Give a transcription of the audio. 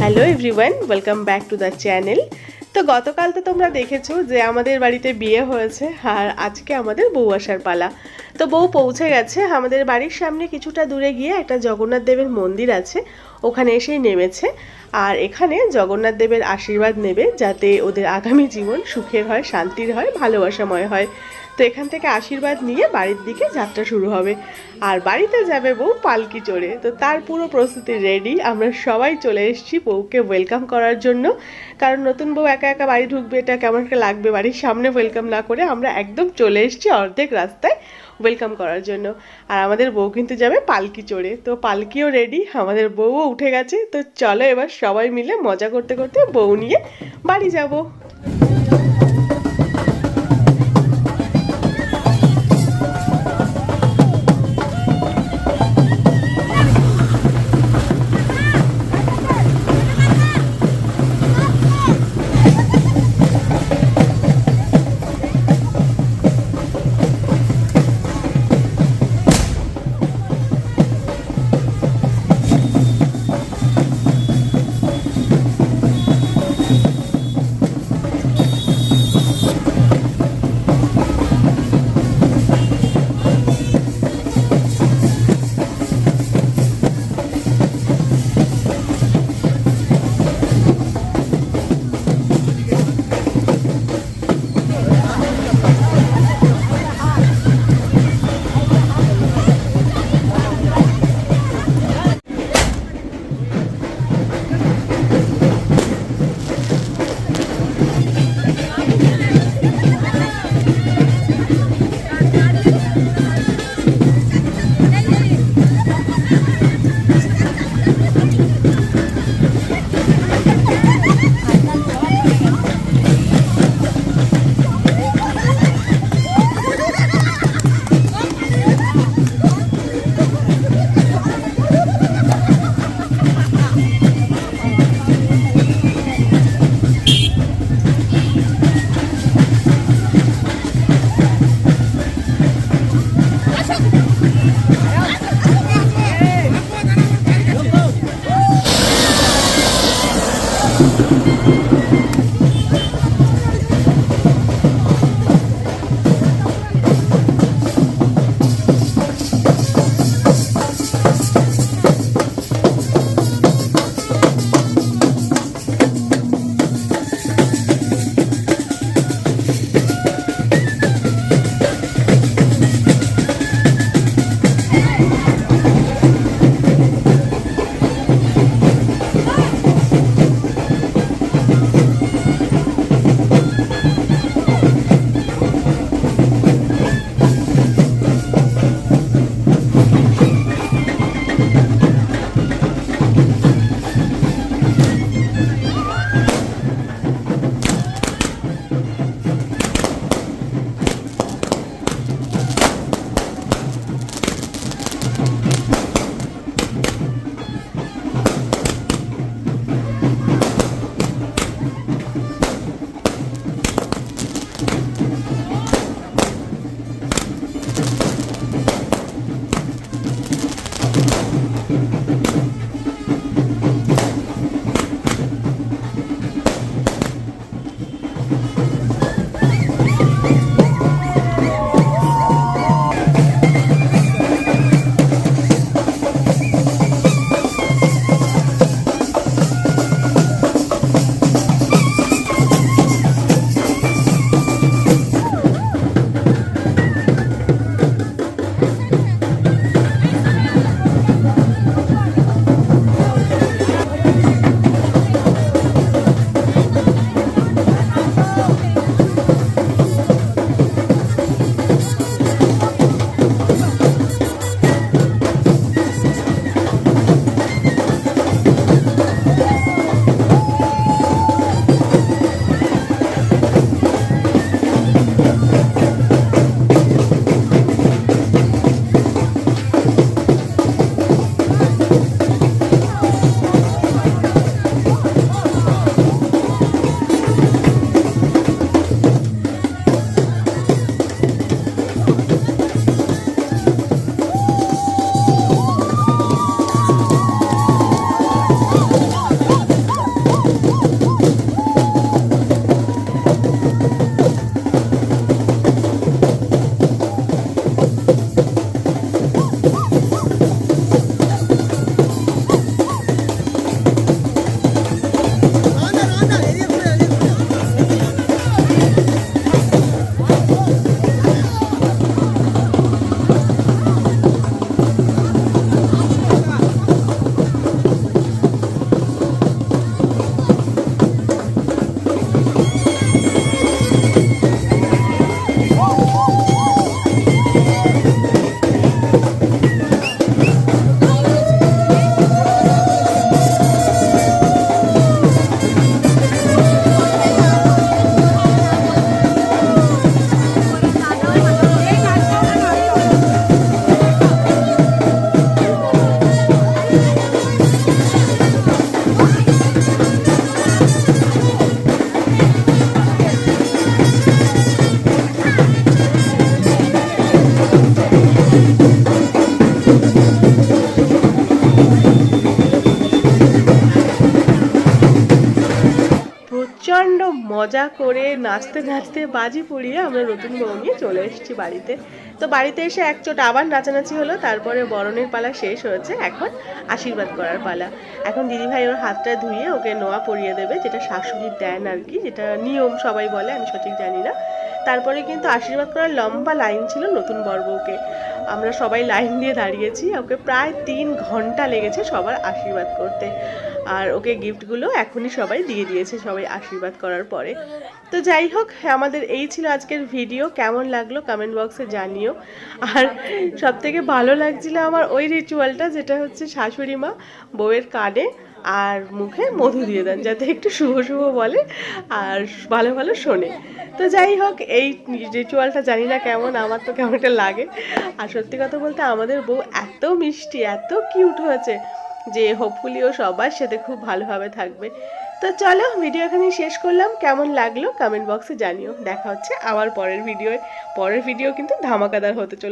Hello everyone welcome back to the channel তো গতকাল তো তোমরা দেখেছ যে আমাদের বাড়িতে বিয়ে হয়েছে আর আজকে আমাদের বউ আসার পালা। তো বউ পৌঁছে গেছে, আমাদের বাড়ির সামনে কিছুটা দূরে গিয়ে একটা জগন্নাথ দেবের মন্দির আছে, ওখানে এসেই নেমেছে। আর এখানে জগন্নাথ দেবের আশীর্বাদ নেবে যাতে ওদের আগামী জীবন সুখের হয়, শান্তির হয়, ভালোবাসাময় হয়। তো এখান থেকে আশীর্বাদ নিয়ে বাড়ির দিকে যাত্রা শুরু হবে। আর বাড়িতে যাবে বউ পালকি চড়ে। তো তার পুরো প্রস্তুতি রেডি আমরা সবাই চলে এসেছি বউকে ওয়েলকাম করার জন্য। কারণ নতুন বউ একা একা বাড়ি ঢুকবে, এটা কেমন একটা লাগবে? বাড়ির সামনে ওয়েলকাম না করে আমরা একদম চলে এসেছি অর্ধেক রাস্তায় ওয়েলকাম করার জন্য। আর আমাদের বউ কিন্তু যাবে পালকি চড়ে। তো পালকিও রেডি আমাদের বউও উঠে গেছে। তো চলো এবার সবাই মিলে মজা করতে করতে বউ নিয়ে বাড়ি যাব। মজা করে নাচতে নাচতে বাজি পুড়িয়ে আমরা নতুন বউ নিয়ে চলে এসেছি বাড়িতে। তো বাড়িতে এসে এক চোট আবার নাচানাচি হলো, তারপরে বরণের পালা শেষ হয়েছে, এখন আশীর্বাদ করার পালা। এখন দিদিভাই ওর হাতটা ধুয়ে ওকে নোয়া পরিয়ে দেবে, যেটা শাশুড়ি দেন আর কি, যেটা নিয়ম সবাই বলে, আমি সঠিক জানি না। তারপরে কিন্তু আশীর্বাদ করার লম্বা লাইন ছিল নতুন বরবউকে আমরা সবাই লাইন দিয়ে দাঁড়িয়েছি, ওকে প্রায় তিন ঘণ্টা লেগেছে সবার আশীর্বাদ করতে। আর ওকে গিফটগুলো এখনই সবাই দিয়ে দিয়েছে, সবাই আশীর্বাদ করার পরে। তো যাই হোক, আমাদের এই ছিল আজকের ভিডিও। কেমন লাগল কমেন্ট বক্সে জানিও। আর সব থেকে ভালো লাগছিল আমার ওই রিচুয়ালটা যেটা হচ্ছে শাশুড়ি মা বউয়ের কানে আর মুখে মধু দিয়ে দেন, যাতে একটু শুভ শুভ বলে আর ভালো ভালো শোনে। তো যাই হোক, এই রিচুয়ালটা জানি না কেমন, আমার তো কেমন একটা লাগে। আর সত্যি কথা বলতে আমাদের বউ এত মিষ্টি, এত কিউট হয়েছে। যে হোপফুলি ও সবার সাথে খুব ভালোভাবে থাকবে। তো চলো ভিডিও এখানে শেষ করলাম। কেমন লাগল? কমেন্ট বক্সে জানিও। দেখা হচ্ছে আবার পরের ভিডিওয় পরের ভিডিও কিন্তু ধামাকাদার হতে চলে